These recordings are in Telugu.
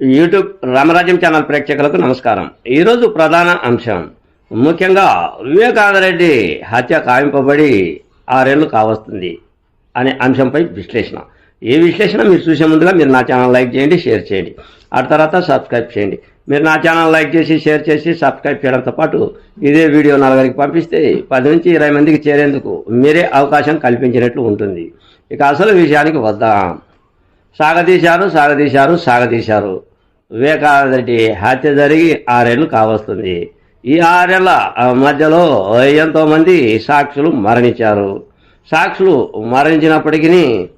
యూట్యూబ్ రామరాజ్యం ఛానల్ ప్రేక్షకులకు నమస్కారం. ఈరోజు ప్రధాన అంశం. ముఖ్యంగా వివేకానందరెడ్డి హత్య కావింపబడి ఆరేళ్ళు కావస్తుంది అనే అంశంపై విశ్లేషణ. ఈ విశ్లేషణ మీరు చూసే ముందుగా మీరు నా ఛానల్ లైక్ చేయండి షేర్ చేయండి. ఆ తర్వాత సబ్స్క్రైబ్ చేయండి. మీరు నా ఛానల్ లైక్ చేసి షేర్ చేసి సబ్స్క్రైబ్ చేయడంతో పాటు ఇదే వీడియో నలుగురికి పంపిస్తే పది నుంచి ఇరవై మందికి చేరేందుకు మీరే అవకాశం కల్పించినట్లు ఉంటుంది. ఇక అసలు విషయానికి వద్దాం. సాగదీశారు సాగదీశారు సాగదీశారు వివేకానంద హత్య జరిగి ఆరేళ్ళు కావస్తుంది. ఈ ఆరేళ్ళ మధ్యలో ఎంతోమంది సాక్షులు మరణించారు. సాక్షులు మరణించినప్పటికీ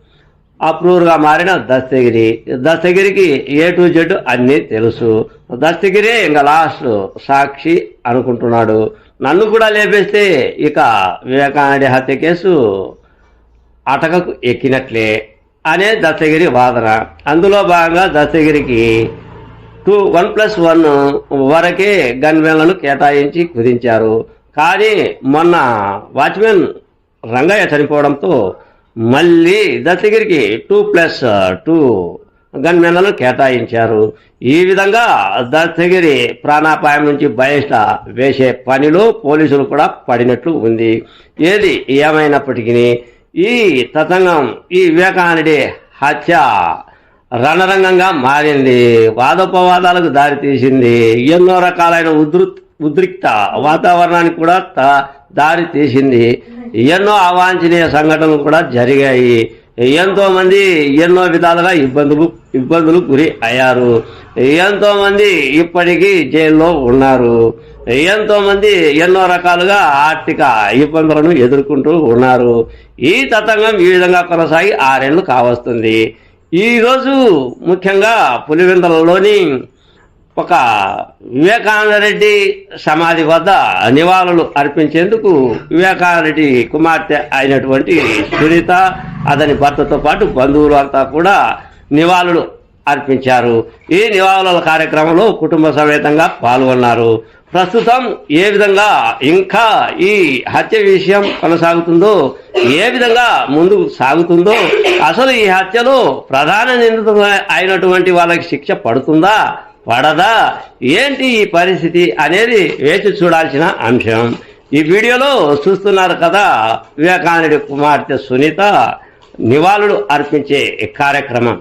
అప్రూవ్గా మారిన దస్తగిరి. దస్తగిరికి ఏ టు జెడ్ అన్నీ తెలుసు. దస్తగిరే ఇంకా లాస్ట్ సాక్షి అనుకుంటున్నాడు. నన్ను కూడా లేపేస్తే ఇక వివేకానంద హత్య కేసు అటకకు ఎక్కినట్లే. అనే దత్తగిరి వాదన. అందులో భాగంగా దత్తగిరికి టూ వన్ ప్లస్ వన్ వరకే గన్మెన్లను కేటాయించి కుదించారు. కానీ మొన్న వాచ్మెన్ రంగయ్య చనిపోవడంతో మళ్ళీ దత్తగిరికి టూ ప్లస్ టూ గన్మెన్లను కేటాయించారు. ఈ విధంగా దత్తగిరి ప్రాణాపాయం నుంచి బయట వేసే పనిలో పోలీసులు కూడా పడినట్లు ఉంది. ఏది ఏమైనప్పటికీ ఈ తతంగం ఈ వివేకానండి హత్య రణరంగంగా మారింది. వాదోపవాదాలకు దారితీసింది ఎన్నో రకాలైన ఉద్రు ఉద్రిక్త వాతావరణానికి కూడా త- దారి తీసింది. ఎన్నో అవాంఛనీయ సంఘటనలు కూడా జరిగాయి. ఎంతోమంది ఎన్నో విధాలుగా ఇబ్బందులు ఇబ్బందులు గురి అయ్యారు. ఎంతోమంది ఇప్పటికీ జైల్లో ఉన్నారు. ఎంతో మంది ఎన్నో రకాలుగా ఆర్థిక ఇబ్బందులను ఎదుర్కొంటూ ఉన్నారు. ఈ తతంగం ఈ విధంగా కొనసాగి ఆరేళ్ళు కావస్తుంది. ఈరోజు ముఖ్యంగా పులివెందులలోని ఒక వివేకానంద రెడ్డి సమాధి వద్ద నివాళులు అర్పించేందుకు వివేకానరెడ్డి కుమార్తె అయినటువంటి సునీత అతని భర్తతో పాటు బంధువులు అంతా కూడా నివాళులు అర్పించారు. ఈ నివాళుల కార్యక్రమంలో కుటుంబ సమేతంగా పాల్గొన్నారు. ప్రస్తుతం ఏ విధంగా ఇంకా ఈ హత్య విషయం కొనసాగుతుందో ఏ విధంగా ముందుకు సాగుతుందో అసలు ఈ హత్యలో ప్రధాన నిందితులు అయినటువంటి వాళ్ళకి శిక్ష పడుతుందా పడదా ఏంటి ఈ పరిస్థితి అనేది వేచి చూడాల్సిన అంశం. ఈ వీడియోలో చూస్తున్నారు కదా వివేకానంద కుమార్తె సునీత నివాళులు అర్పించే కార్యక్రమం.